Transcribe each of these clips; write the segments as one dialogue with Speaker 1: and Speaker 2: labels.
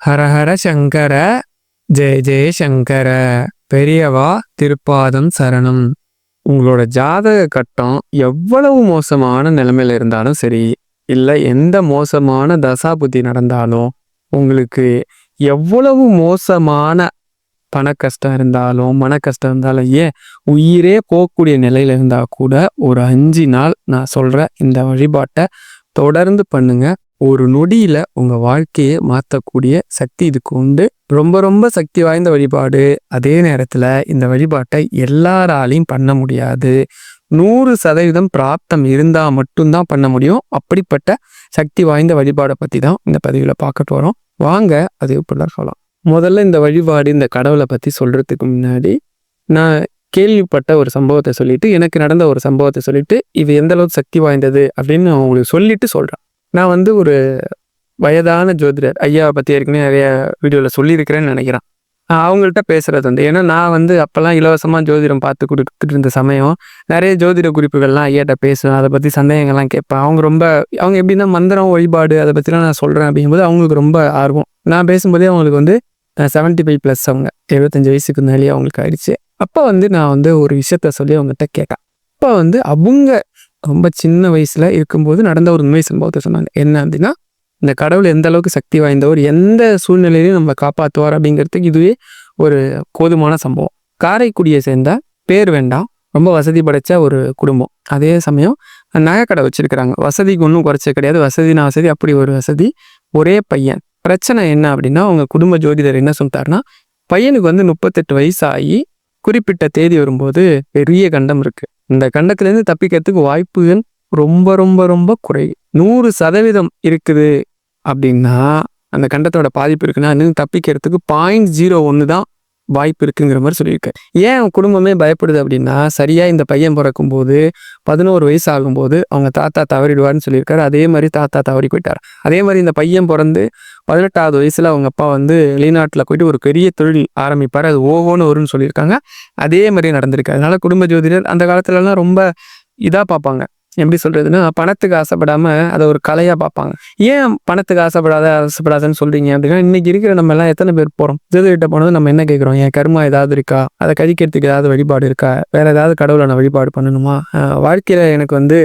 Speaker 1: ஹரஹர சங்கர ஜெய ஜெய சங்கர பெரியவா திருப்பாதம் சரணம். உங்களோட ஜாதக கட்டம் எவ்வளவு மோசமான நிலைமையில இருந்தாலும் சரி இல்லை எந்த மோசமான தசாபுத்தி நடந்தாலும் உங்களுக்கு எவ்வளவு மோசமான பண கஷ்டம் இருந்தாலும் மன கஷ்டம் இருந்தாலும் ஏன் உயிரே போகக்கூடிய நிலையில இருந்தால் கூட ஒரு அஞ்சு நாள் நான் சொல்கிற இந்த வழிபாட்டை தொடர்ந்து பண்ணுங்க. ஒரு நொடியில உங்க வாழ்க்கையை மாற்றக்கூடிய சக்தி இதுக்கு உண்டு. ரொம்ப ரொம்ப சக்தி வாய்ந்த வழிபாடு. அதே நேரத்துல இந்த வழிபாட்டை எல்லாராலையும் பண்ண முடியாது. நூறு சதவீதம் பிராப்தம் இருந்தா மட்டும்தான் பண்ண முடியும். அப்படிப்பட்ட சக்தி வாய்ந்த வழிபாடை பத்தி தான் இந்த பதிவுல பார்க்கட்டு வரோம். வாங்க அது இப்படிலாம் சொல்லலாம். முதல்ல இந்த வழிபாடு இந்த கடவுளை பத்தி சொல்றதுக்கு முன்னாடி நான் கேள்விப்பட்ட ஒரு சம்பவத்தை சொல்லிட்டு எனக்கு நடந்த ஒரு சம்பவத்தை சொல்லிட்டு இது எந்த அளவுக்கு சக்தி வாய்ந்தது அப்படின்னு நான் உங்களுக்கு சொல்லிட்டு சொல்றேன். நான் வந்து ஒரு வயதான ஜோதிடர். ஐயாவை பற்றி ஏற்கனவே நிறைய வீடியோவில் சொல்லியிருக்கிறேன்னு நினைக்கிறேன். அவங்கள்ட்ட பேசுகிறது வந்து ஏன்னா நான் வந்து அப்போல்லாம் இலவசமாக ஜோதிடம் பார்த்து கொடுத்துட்டு இருந்த சமயம் நிறைய ஜோதிட குறிப்புகள்லாம் ஐயாட்ட பேசுவேன் அதை பற்றி சந்தேகங்கள்லாம் கேட்பேன். அவங்க ரொம்ப அவங்க எப்படின்னா மந்திரம் வழிபாடு அதை பற்றிலாம் நான் சொல்கிறேன் அப்படிங்கும்போது அவங்களுக்கு ரொம்ப ஆர்வம். நான் பேசும்போதே அவங்களுக்கு வந்து செவன்ட்டி ஃபைவ் ப்ளஸ் அவங்க எழுபத்தஞ்சு வயசுக்கு மேலேயே அவங்களுக்கு ஆயிடுச்சு. அப்போ வந்து நான் வந்து ஒரு விஷயத்த சொல்லி அவங்ககிட்ட கேட்டேன். அப்போ வந்து அவங்க ரொம்ப சின்ன வயசில் இருக்கும்போது நடந்த ஒரு உண்மை சம்பவத்தை சொன்னாங்க. என்ன அப்படின்னா இந்த கடவுள் எந்த அளவுக்கு சக்தி வாய்ந்தவர் எந்த சூழ்நிலையிலையும் நம்ம காப்பாற்றுவார் அப்படிங்கிறதுக்கு இதுவே ஒரு போதுமான சம்பவம். காரைக்குடியை சேர்ந்த பேர் வேண்டாம் ரொம்ப வசதி படைச்ச ஒரு குடும்பம். அதே சமயம் நகைக்கடை வச்சுருக்கிறாங்க. வசதிக்கு ஒன்றும் குறைச்ச கிடையாது. வசதினா வசதி அப்படி ஒரு வசதி ஒரே பையன். பிரச்சனை என்ன அப்படின்னா அவங்க குடும்ப ஜோதிடர் என்ன சொல்லிட்டாருன்னா பையனுக்கு வந்து முப்பத்தெட்டு வயசு ஆகி குறிப்பிட்ட தேதி வரும்போது பெரிய கண்டம் இருக்குது இந்த கண்டத்துலேருந்து தப்பிக்கிறதுக்கு வாய்ப்புகள் ரொம்ப ரொம்ப ரொம்ப குறை. நூறு சதவீதம் இருக்குது அப்படின்னா அந்த கண்டத்தோட பாதிப்பு இருக்குன்னா இன்னும் தப்பிக்கிறதுக்கு பாயிண்ட் ஜீரோ ஒன்று தான் வாய்ப்பு இருக்குங்கிற மாதிரி சொல்லியிருக்காரு. ஏன் அவன் குடும்பமே பயப்படுது அப்படின்னா சரியாக இந்த பையன் பிறக்கும் போது பதினோரு வயசு ஆகும்போது அவங்க தாத்தா தவறிடுவார்னு சொல்லியிருக்காரு. அதே மாதிரி தாத்தா தவறி போயிட்டார். அதே மாதிரி இந்த பையன் பிறந்து பதினெட்டாவது வயசில் அவங்க அப்பா வந்து வெளிநாட்டில் போயிட்டு ஒரு பெரிய தொழில் ஆரம்பிப்பார். அது ஓஹோன்னு வரும்னு சொல்லியிருக்காங்க. அதே மாதிரி நடந்திருக்கு. அதனால குடும்ப ஜோதிடர் அந்த காலத்துலலாம் ரொம்ப இதாக பார்ப்பாங்க. எப்படி சொல்றதுன்னா பணத்துக்கு ஆசைப்படாம அதை ஒரு கலையா பார்ப்பாங்க. ஏன் பணத்துக்கு ஆசைப்படாத ஆசைப்படாதன்னு சொல்றீங்க அப்படின்னா இன்னைக்கு இருக்கிற நம்ம எல்லாம் எத்தனை பேர் போறோம்? கிட்ட போனது நம்ம என்ன கேட்குறோம்? என் கர்மா ஏதாவது இருக்கா? அதை கழிக்கிறதுக்கு ஏதாவது வழிபாடு இருக்கா? வேற ஏதாவது கடவுளை நான் வழிபாடு பண்ணணுமா? வாழ்க்கையில் வாழ்க்கையில எனக்கு வந்து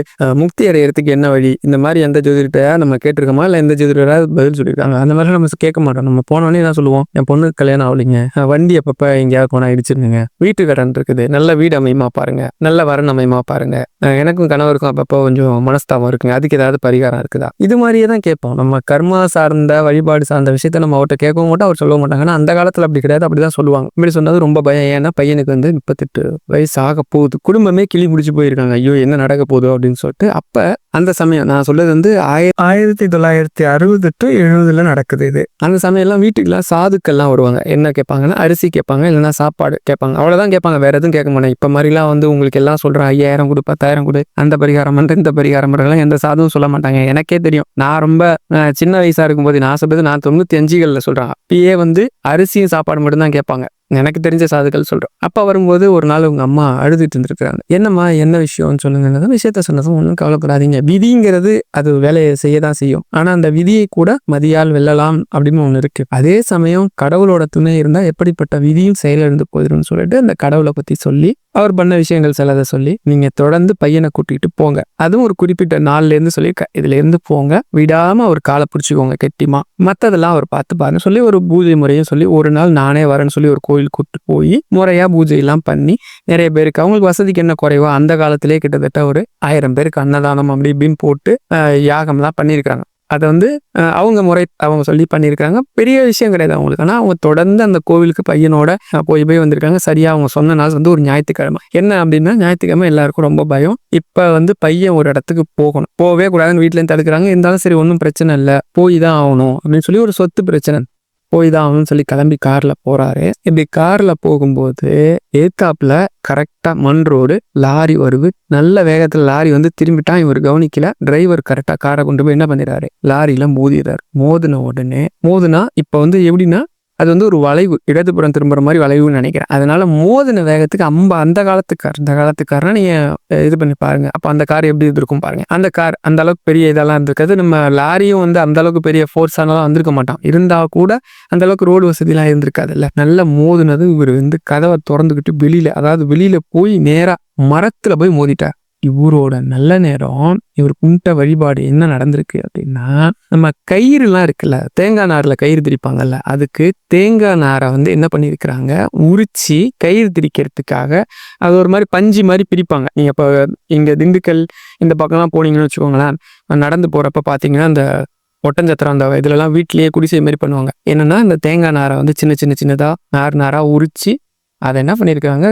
Speaker 1: முக்தி அடையிறதுக்கு என்ன வழி? இந்த மாதிரி எந்த ஜோதிடத்தையா நம்ம கேட்டிருக்கோமா? இல்லை எந்த ஜோதிடராக பதில் சொல்லியிருக்காங்க அந்த மாதிரி நம்ம கேட்க மாட்டோம். நம்ம போனோடனே என்ன சொல்லுவோம்? என் பொண்ணுக்கு கல்யாணம் ஆகலைங்க. வண்டி அப்பப்ப எங்கேயாவது போனா இடிச்சிருங்க வீட்டு கடன் இருக்குது. நல்ல வீடு அமையமா பாருங்க. நல்ல வரன் அமையமாக பாருங்க. எனக்கும் எனக்கும் கணவருக்கும் அப்பப்போ கொஞ்சம் மனஸ்தாபம் இருக்குங்க. அதுக்கு ஏதாவது பரிகாரம் இருக்குதா? இது மாதிரியே தான் கேட்போம். நம்ம கர்மா சார்ந்த வழிபாடு சார்ந்த விஷயத்த நம்ம அவர்கிட்ட கேட்கவும் மாட்டோம். அவர் சொல்ல மாட்டாங்க. ஆனால் அந்த காலத்தில் அப்படி கிடையாது. அப்படிதான் சொல்லுவாங்க. இப்படி சொன்னது ரொம்ப பயம். ஏன்னா பையனுக்கு வந்து முப்பத்தெட்டு வயசு ஆக போகுது குடும்பமே கிளி முடிச்சு போயிருக்காங்க. ஐயோ என்ன நடக்க போகுது அப்படின்னு சொல்லிட்டு அப்போ அந்த சமயம் நான் சொல்றது வந்து ஆய ஆயிரத்தி தொள்ளாயிரத்தி அறுபது டு எழுபதுல நடக்குது இது. அந்த சமயம்லாம் வீட்டுக்குலாம் சாதுக்கள்லாம் வருவாங்க. என்ன கேட்பாங்கன்னா அரிசி கேட்பாங்க இல்லைன்னா சாப்பாடு கேட்பாங்க. அவ்வளவுதான் கேட்பாங்க. வேற எதுவும் கேட்க மாட்டாங்க. இப்ப மாதிரிலாம் வந்து உங்களுக்கு எல்லாம் சொல்றேன் ஐயாயிரம் கொடு பத்தாயிரம் கொடு அந்த பரிகாரம் பண்ற இந்த பரிகாரம் பண்றதெல்லாம் எந்த சாதுவும் சொல்ல மாட்டாங்க. எனக்கே தெரியும். நான் ரொம்ப சின்ன வயசா இருக்கும்போது நான் சொல்றது நான் தொண்ணூத்தி அஞ்சுகள்ல சொல்றேன். அப்பயே வந்து அரிசியும் சாப்பாடு மட்டும் தான் கேட்பாங்க. எனக்கு தெரிஞ்ச சாதுக்கள் சொல்கிறோம் அப்பா வரும்போது ஒரு நாள் உங்கள் அம்மா அழுதுட்டு இருந்திருக்கிறாங்க. என்னம்மா என்ன விஷயம்னு சொல்லுங்க விஷயத்த சொன்னதும் ஒன்றும் கவலைப்படாதீங்க. விதிங்கிறது அது வேலையை செய்ய தான் செய்யும். ஆனால் அந்த விதியை கூட மதியால் வெல்லலாம் அப்படின்னு ஒன்று இருக்கு. அதே சமயம் கடவுளோட துணை இருந்தால் எப்படிப்பட்ட விதியும் செயலிழந்து போயிடும்னு சொல்லிட்டு அந்த கடவுளை பற்றி சொல்லி அவர் பண்ண விஷயங்கள் சிலதை சொல்லி நீங்க தொடர்ந்து பையனை கூட்டிகிட்டு போங்க. அதுவும் ஒரு குறிப்பிட்ட நாள்ல இருந்து சொல்லியிருக்க இதுல இருந்து போங்க. விடாம அவர் காலை பிடிச்சிக்கோங்க கெட்டிமா. மத்ததெல்லாம் அவர் பார்த்து பாருங்க. சொல்லி ஒரு பூஜை முறையும் சொல்லி ஒரு நாள் நானே வரேன்னு சொல்லி ஒரு கோயில் கூட்டு போய் முறையா பூஜை எல்லாம் பண்ணி நிறைய பேருக்கு அவங்களுக்கு வசதிக்கு என்ன குறைவோ அந்த காலத்திலே கிட்டத்தட்ட ஒரு ஆயிரம் பேருக்கு அன்னதானம் அப்படி இப்படின்னு போட்டு யாகம்லாம் பண்ணியிருக்காங்க. அதை வந்து அவங்க முறை அவங்க சொல்லி பண்ணியிருக்காங்க. பெரிய விஷயம் கிடையாது அவங்களுக்கு. ஆனால் அவங்க தொடர்ந்து அந்த கோவிலுக்கு பையனோட போய் போய் வந்திருக்காங்க. சரியா அவங்க சொன்ன நாள் வந்து ஒரு ஞாயிற்றுக்கிழமை. என்ன அப்படின்னா ஞாயிற்றுக்கிழமை எல்லாருக்கும் ரொம்ப பயம். இப்போ வந்து பையன் ஒரு இடத்துக்கு போகணும். போகவே கூடாதுன்னு வீட்டிலேருந்து தடுக்கிறாங்க. இருந்தாலும் சரி ஒன்றும் பிரச்சனை இல்லை. போய் தான் ஆகணும் அப்படின்னு சொல்லி ஒரு சொத்து பிரச்சனை. போய் தான் ஆகணும்னு சொல்லி கிளம்பி கார்ல போறாரு. இப்படி கார்ல போகும்போது ஏத்தாப்பில் கரெக்டா மண் ரோடு லாரி வருது. நல்ல வேகத்துல லாரி வந்து திரும்பிட்டான். இவர் கவனிக்கல. டிரைவர் கரெக்டா காரை கொண்டு போய் என்ன பண்ணிடுறாரு? லாரியில மோதிடுறாரு. மோதின உடனே மோதுனா இப்ப வந்து எப்படின்னா அது வந்து ஒரு வளைவு இடதுபுறம் திரும்புற மாதிரி வளைவுன்னு நினைக்கிறேன். அதனால மோதின வேகத்துக்கு அம்ப அந்த காலத்து கார் இந்த காலத்து கார்னா இது பண்ணி பாருங்க. அப்போ அந்த கார் எப்படி இருந்திருக்கும் பாருங்க. அந்த கார் அந்த அளவுக்கு பெரிய இதெல்லாம் இருந்திருக்காது. நம்ம லாரியும் வந்து அந்த அளவுக்கு பெரிய ஃபோர்ஸானலாம் வந்திருக்க மாட்டோம் இருந்தால் கூட அந்த அளவுக்கு ரோடு வசதிலாம் இருந்திருக்காதுல்ல. நல்லா மோதினது இவர் வந்து கதவை திறந்துக்கிட்டு வெளியில அதாவது வெளியில போய் நேராக மரத்தில் போய் மோதிட்டார். இவரோட நல்ல நேரம் இவர் கும்பிட்ட வழிபாடு என்ன நடந்திருக்கு அப்படின்னா நம்ம கயிறுலாம் இருக்குல்ல தேங்காய் நாரில் கயிறு திரிப்பாங்கல்ல அதுக்கு தேங்காய் நாரை வந்து என்ன பண்ணியிருக்கிறாங்க? உரிச்சு கயிறு திரிக்கிறதுக்காக அது ஒரு மாதிரி பஞ்சு மாதிரி பிரிப்பாங்க. நீங்கள் இப்போ இங்கே திண்டுக்கல் இந்த பக்கம்லாம் போனீங்கன்னு வச்சுக்கோங்களேன் நடந்து போகிறப்ப பார்த்தீங்கன்னா அந்த ஒட்டஞ்சத்திரம் அந்த இதுலலாம் வீட்லேயே குடிசை மாதிரி பண்ணுவாங்க. என்னன்னா இந்த தேங்காய் நாரை வந்து சின்ன சின்ன சின்னதாக நார் நாராக உரிச்சு அதை என்ன பண்ணியிருக்காங்க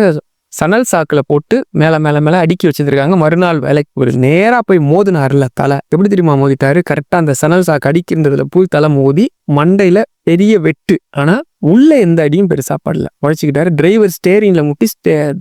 Speaker 1: சணல் சாக்கில் போட்டு மேலே மேலே மேலே அடுக்கி வச்சிருக்காங்க மறுநாள் வேலைக்கு ஒரு நேராக போய் மோதினாருல தலை. எப்படி தெரியுமா மோதிட்டாரு? கரெக்டாக அந்த சணல் சாக்கு அடிக்கின்றதுல போய் தலை மோதி மண்டையில் பெரிய வெட்டு. ஆனால் உள்ளே எந்த அடியும் பெருசாக படல. உழைச்சிக்கிட்டாரு. டிரைவர் ஸ்டேரிங்கில் முட்டி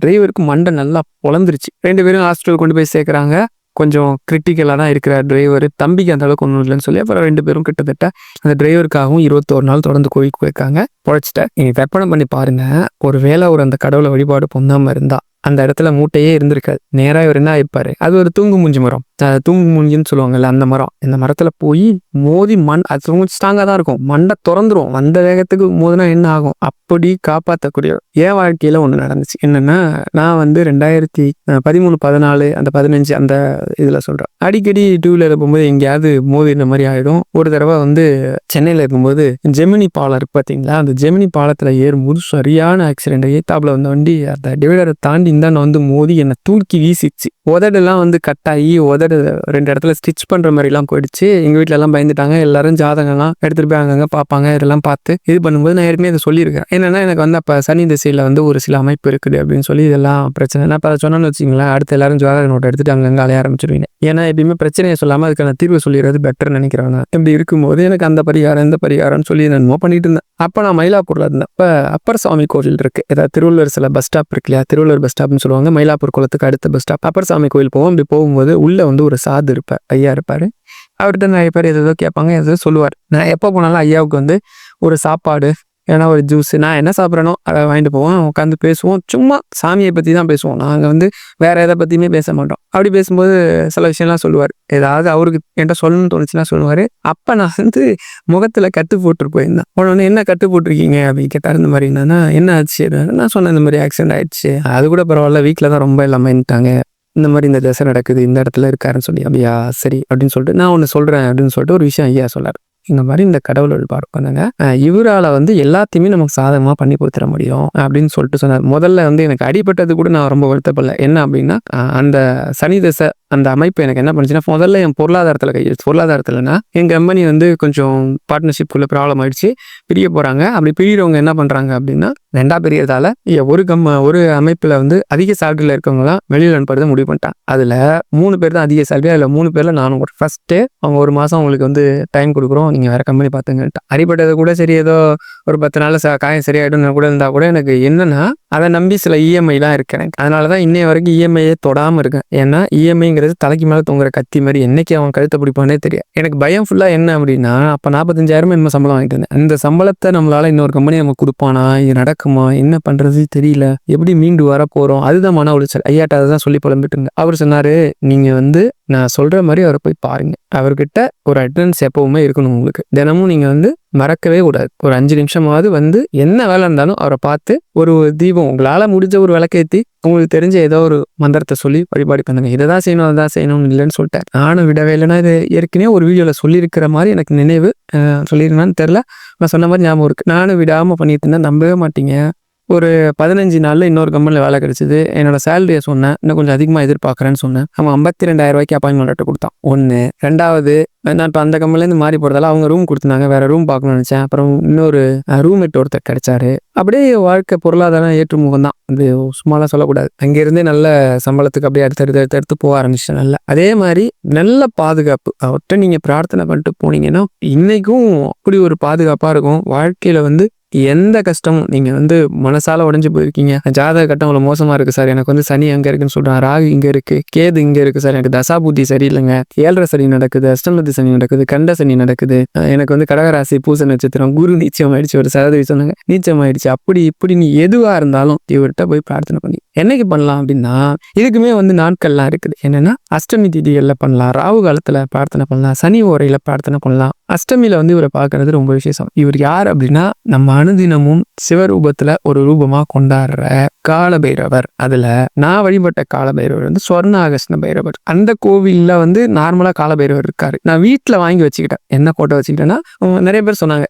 Speaker 1: டிரைவருக்கு மண்டை நல்லா பொழந்துருச்சு ரெண்டு பேரும் ஹாஸ்பிட்டல் கொண்டு போய் சேர்க்குறாங்க. கொஞ்சம் கிரிட்டிக்கலாக தான் இருக்கிற டிரைவர் தம்பிக்கு அந்த அளவுக்கு ஒன்றும் இல்லைன்னு சொல்லி அப்புறம் ரெண்டு பேரும் கிட்டத்தட்ட அந்த டிரைவருக்காகவும் இருபத்தோரு நாள் தொடர்ந்து கோயிலுக்கு போயிருக்காங்க பொழைச்சிட்டார் நீங்கள் கற்பனை பண்ணி பாருங்கள் ஒரு வேளை ஒரு அந்த கடவுளை வழிபாடு பொண்ணாமல் இருந்தால் அந்த இடத்துல மூட்டையே இருந்திருக்காது. நேராக இவர் என்ன ஆயிப்பாரு? அது ஒரு தூங்கு மூஞ்சி மரம். தூங்கு மூஞ்சின்னு சொல்லுவாங்கல்ல அந்த மரம். இந்த மரத்துல போய் மோதி மண் அது ஸ்ட்ராங்காக தான் இருக்கும். மண்டை திறந்துரும். வந்த வேகத்துக்கு மோதினா என்ன ஆகும்? அப்படி காப்பாற்றக்கூடிய என் வாழ்க்கையில ஒன்று நடந்துச்சு. என்னன்னா நான் வந்து ரெண்டாயிரத்தி பதிமூணு பதினாலு அந்த பதினஞ்சு அந்த இதுல சொல்றேன். அடிக்கடி டூ வீலர் போகும்போது எங்கேயாவது மோதின மாதிரி ஆயிடும். ஒரு தடவை வந்து சென்னையில இருக்கும்போது ஜெமினி பாலம் இருக்கு பார்த்தீங்களா அந்த ஜெமினி பாலத்துல ஏறும்போது சரியான ஆக்சிடென்ட் ஏத்தாப்புல வந்த வண்டி அந்த டிவைடரை தாண்டி இந்தாண்ட வந்து மோதி என்னை தூக்கி வீசிச்சு. உதடெல்லாம் வந்து கட்டாகி உதடு ரெண்டு இடத்துல ஸ்டிச் பண்ணுற மாதிரிலாம் போயிடுச்சு. எங்கள் வீட்டில் எல்லாம் பயந்துட்டாங்க. எல்லாரும் ஜாதகம்லாம் எடுத்துகிட்டு போய் அங்கங்கே பார்ப்பாங்க. இதெல்லாம் பார்த்து இது பண்ணும்போது நான் ஏற்கனவே இதை சொல்லியிருக்கேன். என்னென்னா எனக்கு வந்து அப்போ சனி திசையில் வந்து ஒரு சில அமைப்பு இருக்குது அப்படின்னு சொல்லி இதெல்லாம் பிரச்சனை. நான் இப்போ அதை சொன்னேன்னு வச்சிங்களேன் அடுத்து எல்லாரும் ஜாதக நோட்டை எடுத்துகிட்டு அங்கங்கே அலைய ஆரம்பிச்சிருவீங்க. ஏன்னா எப்பயுமே பிரச்சனையை சொல்லாமல் அதுக்கான தீர்வு சொல்லிடுறது பெட்டர் நினைக்கிறேன் இப்படி இருக்கும்போது எனக்கு அந்த பரிகாரம் இந்த பரிகாரம்னு சொல்லி நான் என்னமோ பண்ணிட்டு இருந்தேன். அப்போ நான் மயிலாப்பூரில் இருந்தேன். அப்போ அப்பர் சுவாமி கோவில் இருக்குது ஏதாவது திருவள்ளுவர் சில பஸ் ஸ்டாப் இருக்கு இல்லையா? திருவள்ளுவர் பஸ் அப்படின்னு சொல்லுவாங்க. மயிலாப்பூர் குளத்துக்கு அடுத்த பஸ் ஸ்டாப் அப்பர்சாமி கோயில் போவோம். அப்படி போகும்போது உள்ள வந்து ஒரு சாது இருப்பார். ஐயா இருப்பாரு. அவர்கிட்ட நிறைய பேர் எதோ கேட்பாங்க. எதோ சொல்லுவார். நான் எப்போ போனாலும் ஐயாவுக்கு வந்து ஒரு சாப்பாடு ஏன்னா ஒரு ஜூஸ் நான் என்ன சாப்பிட்றேனோ அதை வாங்கிட்டு போவோம். உட்காந்து பேசுவோம். சும்மா சாமியை பற்றி தான் பேசுவோம். நாங்கள் வந்து வேறு எதை பற்றியுமே பேச மாட்டோம். அப்படி பேசும்போது சில விஷயம்லாம் சொல்லுவார். ஏதாவது அவருக்கு என்கிட்ட சொல்லணும்னு தோணுச்சுன்னா சொல்லுவார். அப்போ நான் வந்து முகத்தில் கட்டு போட்டு போயிருந்தேன். உடனே என்ன கட்டு போட்டிருக்கீங்க? அப்படின்னு கேட்டார். இந்த மாதிரி என்னன்னா என்ன ஆச்சு? நான் சொன்னேன் இந்த மாதிரி ஆக்சிடென்ட் ஆயிடுச்சு. அது கூட பரவாயில்ல. வீட்டில் தான் ரொம்ப எல்லாம் பயந்துட்டாங்க இந்த மாதிரி இந்த தசை நடக்குது. இந்த இடத்துல இருக்காருன்னு சொல்லி அப்படியா? சரி அப்படின்னு சொல்லிட்டு நான் ஒன்று சொல்கிறேன் அப்படின்னு சொல்லிட்டு ஒரு விஷயம் ஐயா சொல்லார் இந்த மாதிரி இந்த கடவுள் வழிபாடு பண்ணுங்க. இவரால் இவரால வந்து எல்லாத்தையுமே நமக்கு சாதகமாக பண்ணி கொடுத்துட முடியும் அப்படின்னு சொல்லிட்டு சொன்னார். முதல்ல வந்து எனக்கு அடிபட்டது கூட நான் ரொம்ப வருத்தப்படல. என்ன அப்படின்னா அந்த சனி தசை அந்த அமைப்பு எனக்கு என்ன பண்ணுச்சுன்னா முதல்ல என் பொருளாதாரத்தில் கை பொருளாதாரத்தில்னா என் கம்பெனி வந்து கொஞ்சம் பார்ட்னர்ஷிப்குள்ள ப்ராப்ளம் ஆயிடுச்சு. பிரிய போகிறாங்க அப்படி பிரியறவங்க என்ன பண்ணுறாங்க அப்படின்னா ரெண்டா பிரியறதால ஒரு கம்ம ஒரு அமைப்பில் வந்து அதிக சேலரியில் இருக்கவங்களாம் வெளியில் அனுப்புறதை முடிவு பண்ணிட்டான் அதில் மூணு பேர் தான் அதிக சேலரி அதில் மூணு பேரில் நானும் ஒரு ஃபஸ்ட்டு அவங்க ஒரு மாதம் உங்களுக்கு வந்து டைம் கொடுக்குறோம். நீங்கள் வேறு கம்பெனி பார்த்துங்கன்ட்டு அடிப்பட்டது கூட சரி ஏதோ ஒரு பத்து நாள் ச- காயம் சரியாயிடும் கூட இருந்தால் கூட எனக்கு என்னென்னா அதை நம்பி சில இஎம்ஐலாம் இருக்கு எனக்கு. அதனால தான் இன்னைய வரைக்கும் இஎம்ஐயே தொடாமல் இருக்கேன். ஏன்னா இஎம்ஐங்கிறது தலைக்கு மேலே தொங்குற கத்தி மாதிரி என்னைக்கு அவன் கழுத்தை பிடிப்பானே தெரியும் எனக்கு பயம் ஃபுல்லாக என்ன அப்படின்னா அப்போ நாற்பத்தஞ்சாயிரமே என்ன சம்பளம் வாங்கிட்டு இருந்தேன். அந்த சம்பளத்தை நம்மளால இன்னொரு கம்பெனி நம்ம கொடுப்பானா? இது நடக்குமா? என்ன பண்ணுறது தெரியல. எப்படி மீண்டு வர போகிறோம் அதுதான் மன உளைச்சல். ஐயாட்ட அதை தான் சொல்லி புலம்பிட்டு இருந்தேன். அவர் சொன்னார் நீங்கள் வந்து நான் சொல்கிற மாதிரி அவரை போய் பாருங்கள் அவர்கிட்ட ஒரு அட்டன்ஸ் எப்போவுமே இருக்கணும் உங்களுக்கு. தினமும் நீங்கள் வந்து மறக்கவே கூடாது. ஒரு அஞ்சு நிமிஷமாவது வந்து என்ன வேலை இருந்தாலும் அவரை பார்த்து ஒரு தீபம் உங்களால் முடிஞ்ச ஒரு விளக்கேற்றி உங்களுக்கு தெரிஞ்ச ஏதோ ஒரு மந்திரத்தை சொல்லி வழிபாடு பண்ணுங்க. இதை தான் செய்யணும் அதை தான் செய்யணும்னு இல்லைன்னு சொல்லிட்டேன் நானும் விடவே இல்லைன்னா இது ஏற்கனவே ஒரு வீடியோவில் சொல்லியிருக்கிற மாதிரி எனக்கு நினைவு சொல்லியிருந்தான்னு தெரில நான் சொன்ன மாதிரி ஞாபகம் இருக்குது நானும் விடாமல் பண்ணிட்டு இருந்தேன் நம்பவே மாட்டீங்க. ஒரு பதினஞ்சு நாளில் இன்னொரு கம்பெனியில் வேலை கிடைச்சிது. என்னோட சேலரியை சொன்னேன். இன்னும் கொஞ்சம் அதிகமாக எதிர்பார்க்குறேன்னு சொன்னேன். அவன் ஐம்பத்தி ரெண்டாயிரம் ரூபாய்க்கு அப்பாயின்மெண்ட் லெட்டர் கொடுத்தான். ஒன்று ரெண்டாவது நான் இப்போ அந்த கம்பெனிலேருந்து மாறி போகிறதால அவங்க ரூம் கொடுத்துருந்தாங்க. வேறு ரூம் பார்க்கணும்னு நினச்சேன். அப்புறம் இன்னொரு ரூம்மேட் ஒருத்தர் கிடைச்சாரு. அப்படியே வாழ்க்கை பொருளாதாரம் ஏற்றுமுகம் தான் அது சும்மாலாம் சொல்லக்கூடாது. அங்கேருந்தே நல்ல சம்பளத்துக்கு அப்படியே அடுத்து அடுத்தடுத்து அடுத்து போக ஆரம்பிச்சிட்டேன் நல்ல. அதே மாதிரி நல்ல பாதுகாப்பு. அவர்கிட்ட நீங்கள் பிரார்த்தனை பண்ணிட்டு போனீங்கன்னா இன்றைக்கும் அப்படி ஒரு பாதுகாப்பாக இருக்கும். வாழ்க்கையில் வந்து எந்த கஷ்டமும் நீங்கள் வந்து மனசால உடஞ்சி போயிருக்கீங்க. ஜாதக கட்டம் அவ்வளோ மோசமாக இருக்குது சார். எனக்கு வந்து சனி அங்கே இருக்குன்னு சொல்கிறேன் ராகு இங்கே இருக்குது கேது இங்கே இருக்குது சார். எனக்கு தசா புத்தி சரியில்லைங்க. ஏழரை சனி நடக்குது. அஷ்டமதி சனி நடக்குது. கண்ட சனி நடக்குது. எனக்கு வந்து கடகராசி பூச நட்சத்திரம் குரு நீச்சம் ஆயிடுச்சு. ஒரு சதவீதம் சொன்னாங்க நீச்சம் ஆயிடுச்சு. அப்படி இப்படி நீ எதுவாக இருந்தாலும் இவர்கிட்ட போய் பிரார்த்தனை பண்ணி என்னைக்கு பண்ணலாம் அப்படின்னா இதுக்குமே வந்து நாட்கள்லாம் இருக்குது. என்னன்னா அஷ்டமி திதிகளில் பண்ணலாம் ராகு காலத்தில் பிரார்த்தனை பண்ணலாம் சனி ஓரையில் பிரார்த்தனை பண்ணலாம். அஷ்டமியில வந்து இவரை பார்க்கறது ரொம்ப விசேஷம். இவர் யார் அப்படின்னா நம்ம அனுதினமும் சிவரூபத்தில் ஒரு ரூபமா கொண்டாடுற காலபைரவர். அதுல நான் வழிபட்ட காலபைரவர் வந்து சொர்ண ஆகஸ்ன பைரவர். அந்த கோவில்ல வந்து நார்மலா காலபைரவர் இருக்காரு. நான் வீட்டுல வாங்கி வச்சுக்கிட்டேன். என்ன போட்டோ வச்சுக்கிட்டேன்னா நிறைய பேர் சொன்னாங்க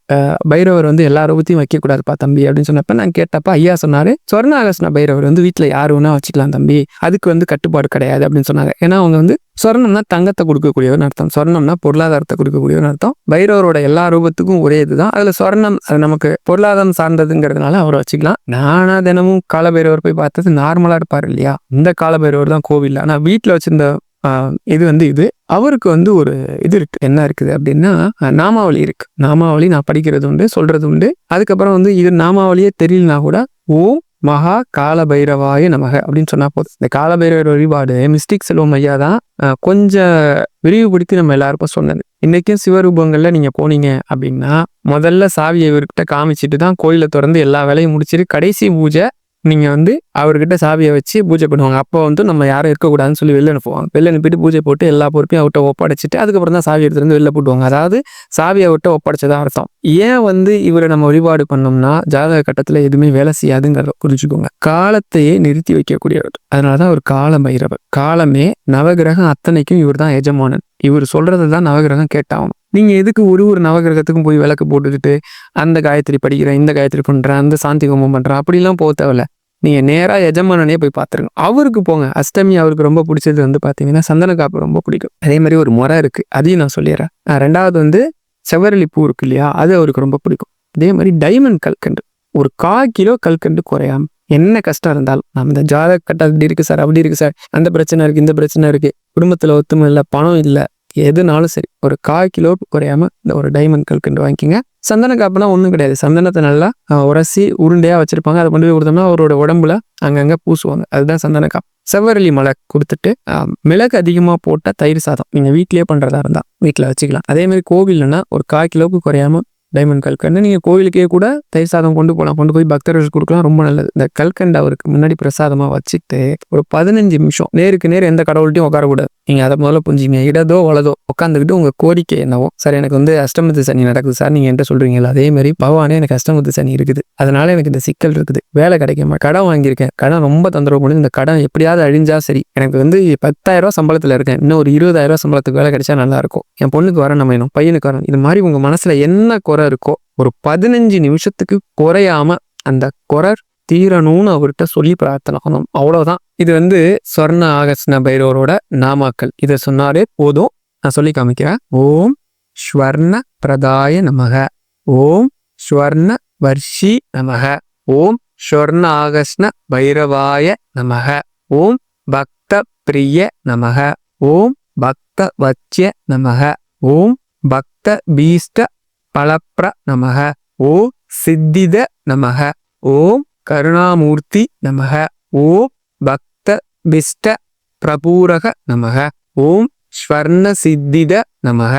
Speaker 1: பைரவர் வந்து எல்லா ரூபத்தையும் வைக்க கூடாதுப்பா தம்பி அப்படின்னு சொன்னப்ப நான் கேட்டப்ப ஐயா சொன்னாரு சொர்ண ஆகஸ்ன பைரவர் வந்து வீட்டுல யாரு வேணா வச்சுக்கலாம் தம்பி அதுக்கு வந்து கட்டுப்பாடு கிடையாது அப்படின்னு சொன்னாங்க. ஏன்னா அவங்க வந்து சொர்ணம்னா தங்கத்தை கொடுக்கக்கூடியவன் அர்த்தம். சொர்ணம்னா பொருளாதாரத்தை கொடுக்கக்கூடியவன் அர்த்தம். பைரவரோட எல்லா ரூபத்துக்கும் ஒரே இதுதான். அதுல சொர்ணம் அது நமக்கு பொருளாதாரம் சார்ந்ததுங்கிறதுனால அவரை வச்சுக்கலாம். நானா தினமும் காலபைரவர் போய் பார்த்தது நார்மலா இருப்பார் இல்லையா? இந்த காலபைரவர் தான் கோவில். ஆனா வீட்டுல வச்சிருந்த இது வந்து இது. அவருக்கு வந்து ஒரு இது இருக்கு. என்ன இருக்குது அப்படின்னா நாமாவளி இருக்கு. நாமாவளி நான் படிக்கிறது உண்டு சொல்றது உண்டு. அதுக்கப்புறம் வந்து இது நாமாவளியே தெரியலனா கூட ஓம் மகா கால பைரவாய நமக அப்படின்னு சொன்னா போதும். இந்த கால பைரவர் வழிபாடு மிஸ்டேக் செல்வம் ஐயா தான் கொஞ்சம் விரிவுபடுத்தி நம்ம எல்லாருக்கும் சொன்னது. இன்னைக்கும் சிவரூபங்கள்ல நீங்க போனீங்க அப்படின்னா முதல்ல சாவியை இவர்கிட்ட காமிச்சிட்டு தான் கோயிலை திறந்து எல்லா வேலையும் முடிச்சிட்டு கடைசி பூஜை நீங்கள் வந்து அவர்கிட்ட சாவியை வச்சு பூஜை பண்ணுவாங்க. அப்போ வந்து நம்ம யாரும் இருக்கக்கூடாதுன்னு சொல்லி வெளில அனுப்புவாங்க. வெளில அனுப்பிட்டு பூஜை போட்டு எல்லா பொறுப்பையும் அவர்கிட்ட ஒப்படைச்சிட்டு அதுக்கப்புறம் தான் சாவி எடுத்துட்டு வந்து வெளில போட்டுவாங்க. அதாவது சாவியை அவர்கிட்ட ஒப்படைச்சதா அர்த்தம். ஏன் வந்து இவரை நம்ம வழிபாடு பண்ணோம்னா ஜாதக கட்டத்தில் எதுவுமே வேலை செய்யாதுங்கிறத புரிஞ்சுக்கோங்க. காலத்தையே நிறுத்தி வைக்கக்கூடியவர். அதனாலதான் அவர் கால பைரவர் காலமே நவகிரகம் அத்தனைக்கும் இவர் தான் எஜமானன். இவர் சொல்றது தான் நவகிரகம் கேட்டாகணும். நீங்கள் எதுக்கு ஒரு ஒரு நவகிரகத்துக்கும் போய் விளக்கு போட்டுக்கிட்டு அந்த காயத்ரி படிக்கிறேன் இந்த காயத்ரி பண்ணுறேன் அந்த சாந்தி ஹோமம் பண்ணுறேன் அப்படிலாம் போக தேவையில்ல. நீங்கள் நேராக எஜமானனே போய் பார்த்துருங்க அவருக்கு போங்க. அஷ்டமி அவருக்கு ரொம்ப பிடிச்சது வந்து பார்த்தீங்கன்னா சந்தன காப்பு ரொம்ப பிடிக்கும். அதே மாதிரி ஒரு முறை இருக்குது அதையும் நான் சொல்லிடுறேன். ரெண்டாவது வந்து செவ்வரளி பூ இருக்கு இல்லையா? அது அவருக்கு ரொம்ப பிடிக்கும். அதே மாதிரி டைமண்ட் கல்கண்டு. ஒரு கால் கிலோ கல்கண்டு குறையாம என்ன கஷ்டம் இருந்தாலும் நம்ம இந்த ஜாதக கட்டம் அப்படி இருக்கு சார் அப்படி இருக்கு சார். அந்த பிரச்சனை இருக்கு இந்த பிரச்சனை இருக்கு. குடும்பத்துல ஒத்துமை இல்லை பணம் இல்லை எதுனாலும் சரி ஒரு கால் கிலோ குறையாம இந்த ஒரு டைமண்ட் கல்கண்டு வாங்கிக்கோங்க. சந்தன காப்புலாம் ஒன்றும் கிடையாது. சந்தனத்தை நல்லா உரசி உருண்டையாக வச்சுருப்பாங்க. அதை கொண்டு போய் கொடுத்தோம்னா அவரோட உடம்புல அங்கங்கே பூசுவாங்க. அதுதான் சந்தன காப்பு. செவ்வரளி மலை கொடுத்துட்டு மிளகு அதிகமாக போட்டால் தயிர் சாதம். நீங்கள் வீட்லேயே பண்ணுறதா இருந்தால் வீட்டில் வச்சுக்கலாம். அதே மாதிரி கோவில்னா ஒரு கால் கிலோவுக்கு குறையாம டைமண்ட் கல்கண்டு நீங்கள் கோவிலுக்கே கூட தயிர் சாதம் கொண்டு போகலாம் கொண்டு போய் பக்தர்களுக்கு கொடுக்கலாம். ரொம்ப நல்லது. இந்த கல்கண்டு அவருக்கு முன்னாடி பிரசாதமாக வச்சுட்டு ஒரு பதினஞ்சு நிமிஷம் நேருக்கு நேர் எந்த கடவுள்கிட்டையும் உட்காரக்கூடாது. நீங்கள் அதை முதல்ல புரிஞ்சுங்க இடதோ வலதோ உட்காந்துக்கிட்டு உங்கள் கோரிக்கை என்னவோ. சார் எனக்கு வந்து அஷ்டமத்து சனி நடக்குது. சார் நீங்கள் என்கிட்ட சொல்கிறீங்களா அதே மாதிரி பகவானே எனக்கு அஷ்டமத்து சனி இருக்குது. அதனால எனக்கு இந்த சிக்கல் இருக்குது. வேலை கிடைக்காம கடன் வாங்கியிருக்கேன். கடன் ரொம்ப தொந்தரவு பண்ணி இந்த கடன் எப்படியாவது அழிஞ்சா சரி. எனக்கு வந்து பத்தாயிரம் ரூபா சம்பளத்தில் இருக்கேன். இன்னும் ஒரு இருபதாயிரம் ரூபா சம்பளத்துக்கு வேலை கிடைச்சா நல்லா இருக்கும். என் பொண்ணுக்கு வர நம்ம வேணும் பையனுக்கு வரணும் இது மாதிரி உங்கள் மனசில் என்ன குறை இருக்கோ ஒரு பதினஞ்சு நிமிஷத்துக்கு குறையாம அந்த குறை தீரணும்னு அவர்கிட்ட சொல்லி பிரார்த்தனை பண்ணணும். அவ்வளவுதான். இது வந்து சொர்ண ஆகஸ்ன பைரவரோட நாமாக்கள் இதை சொன்னாலே போதும். நான் சொல்லி காமிக்கிறேன். ஓம் ஸ்வர்ண பிரதாய நமக. ஓம் ஸ்வர்ண வர்ஷி நமக. ஓம் ஸ்வர்ண ஆகஸ்ன பைரவாய நமக. ஓம் பக்த பிரிய நமக. ஓம் பக்த வச்சிய நமக. ஓம் பக்த பீஷ்ட பலப்ர நமக. ஓம் சித்தித நமக. ஓம் கருணாமூர்த்தி நமக. ஓம் பக்த பிஷ்ட பிரபூரக நமக. ஓம் ஸ்வர்ண சித்தித நமக.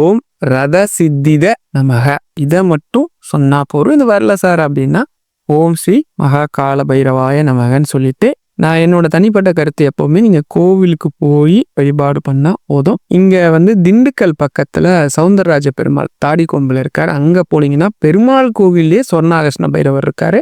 Speaker 1: ஓம் ரத சித்தித நமக. இதை மட்டும் சொன்னா போறோம் இது வரல சார் அப்படின்னா ஓம் ஸ்ரீ மகா கால பைரவாய நமகன்னு சொல்லிட்டு நான் என்னோட தனிப்பட்ட கருத்து எப்பவுமே நீங்க கோவிலுக்கு போய் வழிபாடு பண்ணா போதும். இங்க வந்து திண்டுக்கல் பக்கத்துல சவுந்தரராஜ பெருமாள் தாடி கொம்புல இருக்காரு. அங்க போனீங்கன்னா பெருமாள் கோவிலே சொர்ணாகிருஷ்ண பைரவர் இருக்காரு.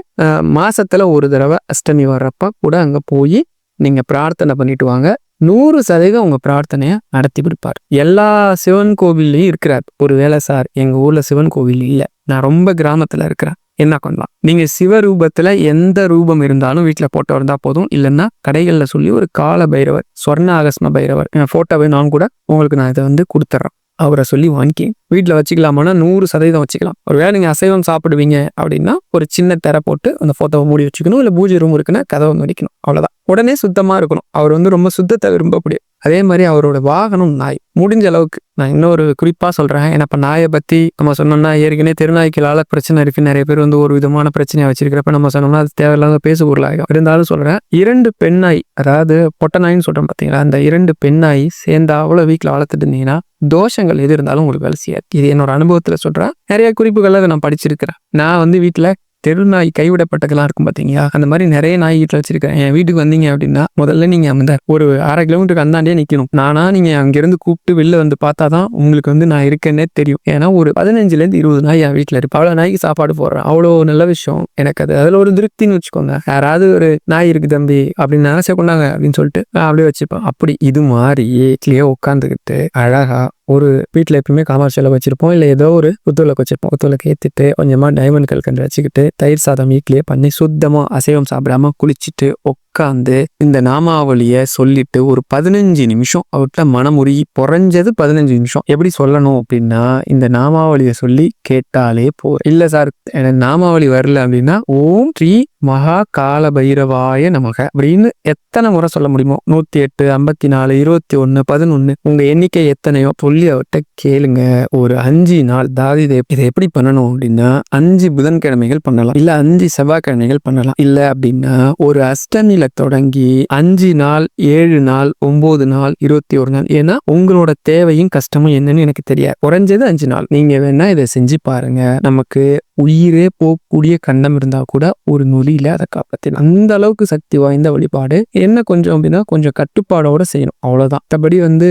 Speaker 1: மாசத்துல ஒரு தடவை அஷ்டமி வர்றப்ப கூட அங்க போய் நீங்கள் பிரார்த்தனை பண்ணிட்டு வாங்க. நூறு சதவீதம் உங்கள் பிரார்த்தனையை நடத்தி கொடுப்பார் எல்லா சிவன் கோவில்லையும் இருக்கிறார். ஒரு வேலை சார் எங்கள் ஊரில் சிவன் கோவில் இல்லை. நான் ரொம்ப கிராமத்தில் இருக்கிறேன். என்ன பண்ணலாம்? நீங்கள் சிவ ரூபத்தில் எந்த ரூபம் இருந்தாலும் வீட்டில் போட்டோ இருந்தால் போதும். இல்லைன்னா கடைகளில் சொல்லி ஒரு கால பைரவர் சொர்ண ஆகஸ்ம பைரவர் ஃபோட்டோவே நான் கூட உங்களுக்கு நான் இதை வந்து கொடுத்துட்றேன் அவரை சொல்லி வாங்கி வீட்டில் வச்சுக்கலாமான்னா நூறு சதவீதம் வச்சுக்கலாம். ஒரு வேலை நீங்கள் அசைவம் சாப்பிடுவீங்க அப்படின்னா ஒரு சின்ன திரை போட்டு அந்த ஃபோட்டோவை மூடி வச்சுக்கணும். இல்லை பூஜை ரூம் இருக்குன்னா கதவை முடிக்கணும். அவ்வளோதான் உடனே சுத்தமாக இருக்கணும். அவர் வந்து ரொம்ப சுத்தத்தை விரும்பக்கூடிய. அதே மாதிரி அவரோட வாகனம் நாய். முடிஞ்ச அளவுக்கு நான் இன்னொரு குறிப்பாக சொல்கிறேன் ஏன்னா இப்போ நாயை பற்றி நம்ம சொன்னோம்னா ஏற்கனவே தெருநாய்க்களால பிரச்சனை இருக்கு. நிறைய பேர் வந்து ஒரு விதமான பிரச்சனையை வச்சிருக்கிறப்ப நம்ம சொன்னோம்னா அது தேவையில்லாத பேச பொருளாகும் இருந்தாலும் சொல்கிறேன் இரண்டு பெண் நாய் அதாவது பொட்ட நாயின்னு சொல்றோம் பாத்தீங்களா? அந்த இரண்டு பெண் நாய் சேர்ந்தா அவ்வளோ வீட்டில் வளர்த்துட்டு இருந்தீங்கன்னா தோஷங்கள் எது இருந்தாலும் உங்களுக்கு வேலை செய்யாது. இது என்னோட அனுபவத்தில் சொல்கிறேன் நிறைய குறிப்புகளை அதை நான் படிச்சிருக்கிறேன். நான் வந்து வீட்டில் தெரு நாய் கைவிடப்பட்டதெல்லாம் இருக்கும் பார்த்தீங்களா அந்த மாதிரி நிறைய நாய் வீட்டில் வச்சிருக்கேன். என் வீட்டுக்கு வந்தீங்க அப்படின்னா முதல்ல நீங்கள் அந்த ஒரு அரை கிலோமீட்டருக்கு அந்தாண்டே நிற்கணும் நானா நீங்கள் அங்கேருந்து கூப்பிட்டு வெளில வந்து பார்த்தா தான் உங்களுக்கு வந்து நான் இருக்கேன்னே தெரியும். ஏன்னா ஒரு பதினஞ்சுலேருந்து இருபது நாய் என் வீட்டில் இருக்கு. அவ்வளோ நாய்க்கு சாப்பாடு போடுறேன். அவ்வளோ நல்ல விஷயம். எனக்கு அது அதில் ஒரு திருப்தின்னு வச்சுக்கோங்க. யாராவது ஒரு நாய் இருக்கு தம்பி அப்படின்னு நினைச்ச கொண்டாங்க அப்படின்னு சொல்லிட்டு நான் அப்படியே வச்சுப்பேன். அப்படி இது மாதிரி வீட்லயே உட்காந்துக்கிட்டு அழகா ஒரு வீட்டில் எப்பயுமே காமர்ஷியலை வச்சுருப்போம். இல்லை ஏதோ ஒரு குத்துவிளக்கு வச்சுருப்போம். குத்துவிளக்கு ஏற்றிட்டு கொஞ்சமாக டைமண்ட் கல்கண்டு வச்சுக்கிட்டு தயிர் சாதம் வீட்லேயே பண்ணி சுத்தமாக அசைவம் சாப்பிடாம குளிச்சுட்டு உட்காந்து இந்த நாமாவளியை சொல்லிட்டு ஒரு பதினஞ்சு நிமிஷம் அவர்கிட்ட மனமுறி குறைஞ்சது பதினஞ்சு நிமிஷம். எப்படி சொல்லணும் அப்படின்னா இந்த நாமாவளியை சொல்லி கேட்டாலே போ இல்லை சார் எனக்கு நாமாவளி வரல அப்படின்னா ஓம் ஸ்ரீ மகா கால பைரவாய நமக அப்படின்னு எத்தனை முறை சொல்ல முடியுமோ? நூத்தி எட்டு ஐம்பத்தி நாலு இருபத்தி ஒன்னு பதினொன்னு உங்க எண்ணிக்கை எத்தனையோ சொல்லி அவர்கிட்ட கேளுங்க. ஒரு அஞ்சு நாள் தாதி இதை இதை எப்படி பண்ணணும் அப்படின்னா அஞ்சு புதன்கிழமைகள் பண்ணலாம். இல்ல அஞ்சு செவ்வாய்க்கிழமைகள் பண்ணலாம். இல்ல அப்படின்னா ஒரு அஷ்டமியில தொடங்கி அஞ்சு நாள் ஏழு நாள் ஒன்பது நாள் இருபத்தி ஒரு நாள் ஏன்னா உங்களோட தேவையும் கஷ்டமும் என்னன்னு எனக்கு தெரியாது. குறைஞ்சது அஞ்சு நாள். நீங்க வேணா இதை செஞ்சு பாருங்க. நமக்கு உயிரே போகக்கூடிய கண்டம் இருந்தா கூட ஒரு நொலியில அதை காப்பாத்திடும் அந்த அளவுக்கு சக்தி வாய்ந்த வழிபாடு. என்ன கொஞ்சம் அப்படின்னா கொஞ்சம் கட்டுப்பாடோட செய்யணும். அவ்வளவுதான். மற்றபடி வந்து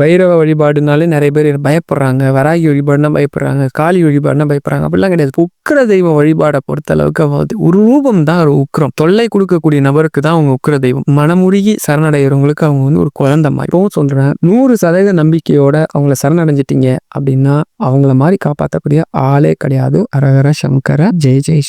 Speaker 1: பைரவ வழிபாடுனாலே நிறைய பேர் பயப்படுறாங்க. வராகி வழிபாடுனா பயப்படுறாங்க. காளி வழிபாடுனா பயப்படுறாங்க. அப்படிலாம் கிடையாது. உக்கிர தெய்வ வழிபாடை பொறுத்த அளவுக்கு ஒரு ரூபம் தான் ஒரு உக்கிரம் தொல்லை கொடுக்கக்கூடிய நபருக்கு தான் அவங்க உக்கிர தெய்வம். மனமுருகி சரணடைகிறவங்களுக்கு அவங்க வந்து ஒரு குழந்தை மாதிரி. இப்பவும் சொல்றேன் நூறு சதவீத நம்பிக்கையோட அவங்கள சரணடைஞ்சிட்டீங்க அப்படின்னா அவங்கள மாதிரி காப்பாற்றக்கூடிய ஆளே கிடையாது. அரகர சங்கர ஜெய் ஜெய்